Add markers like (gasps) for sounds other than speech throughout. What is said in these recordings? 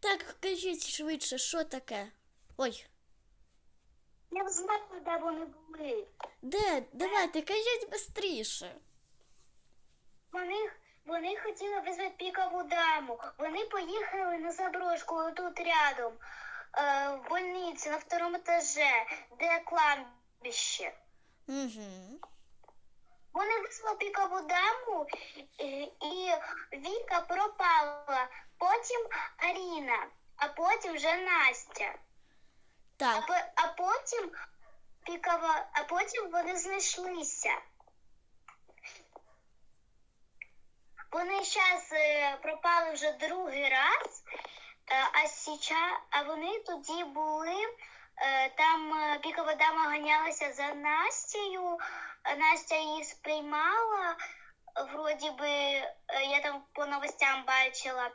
Так, кажіть швидше, що таке? Ой, Я б знала, де вони були. де? Давайте, кажіть швидше. Вони, вони хотіли визвати пікову даму. Вони поїхали на заброшку тут рядом, е, в больниці на второму етаже, де кладбище. Угу. Вони визвали пікову даму, і, і Віка пропала. Потім Аріна, а потім вже Настя. А, Так, по- а потім пікова, а потім вони знайшлися. Вони зараз пропали вже другий раз, е, а січа, а вони тоді були. е, Там е, пікова дама ганялася за Настею, е, Настя її сприймала. е, Вроді би, е, я там по новостям бачила.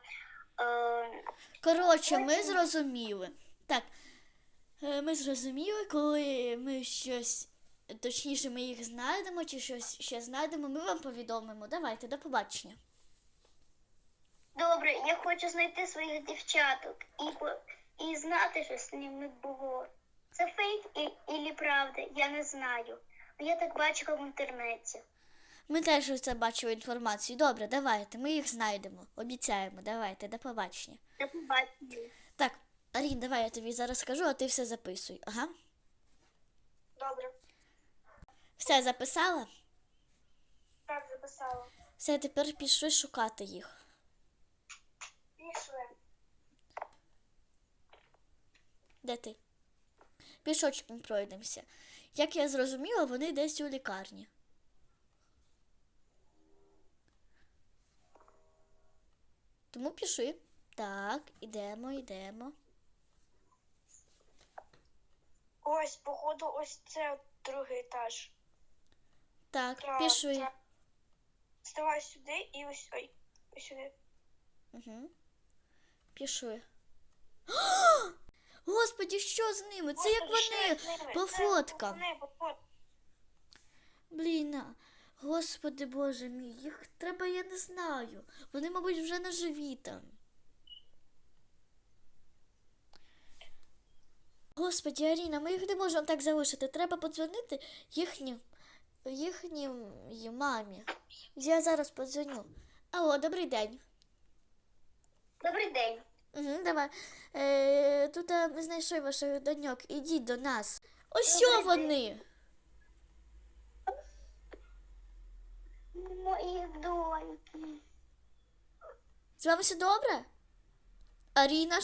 Коротше, ми зрозуміли. Так, е, ми зрозуміли, коли ми щось, точніше, ми їх знайдемо чи щось ще знайдемо, ми вам повідомимо. Давайте, до побачення. Добре, я хочу знайти своїх дівчаток і, і знати, що з ними було. Це фейк і, і правда, я не знаю. Я так бачила в інтернеті. Ми теж це бачили інформацію. Добре, давайте, ми їх знайдемо. Обіцяємо, давайте, до побачення. До побачення. Так, Арін, давай я тобі зараз скажу, а ти все записуй. Ага. Добре, Все записала? так записала. Все, тепер пішли шукати їх. Пішли. Де ти? Пішочком пройдемося. Як я зрозуміла, вони десь у лікарні. Тому пішли. Так, ідемо, йдемо. Ось, походу, ось це другий етаж. Так, Так, пішли. так. Ставай сюди і ось ой, ось сюди. Угу. Пішли. (gasps) Господі, що з ними? Це як Господи, вони з ними? по Це фоткам. Вони по фоткам. Господи боже мій, їх треба, я не знаю. Вони, мабуть, вже не живі там. Господі, Аріна, ми їх не можемо так залишити. Треба подзвонити їхнім, їхній мамі. Я зараз подзвоню. Алло, добрий день. Добрий день. Угу, давай. Е, тут ми ваших доньок. Ідіть до нас. Ось що вони. Мої доньки. З вами все добре? Аріна,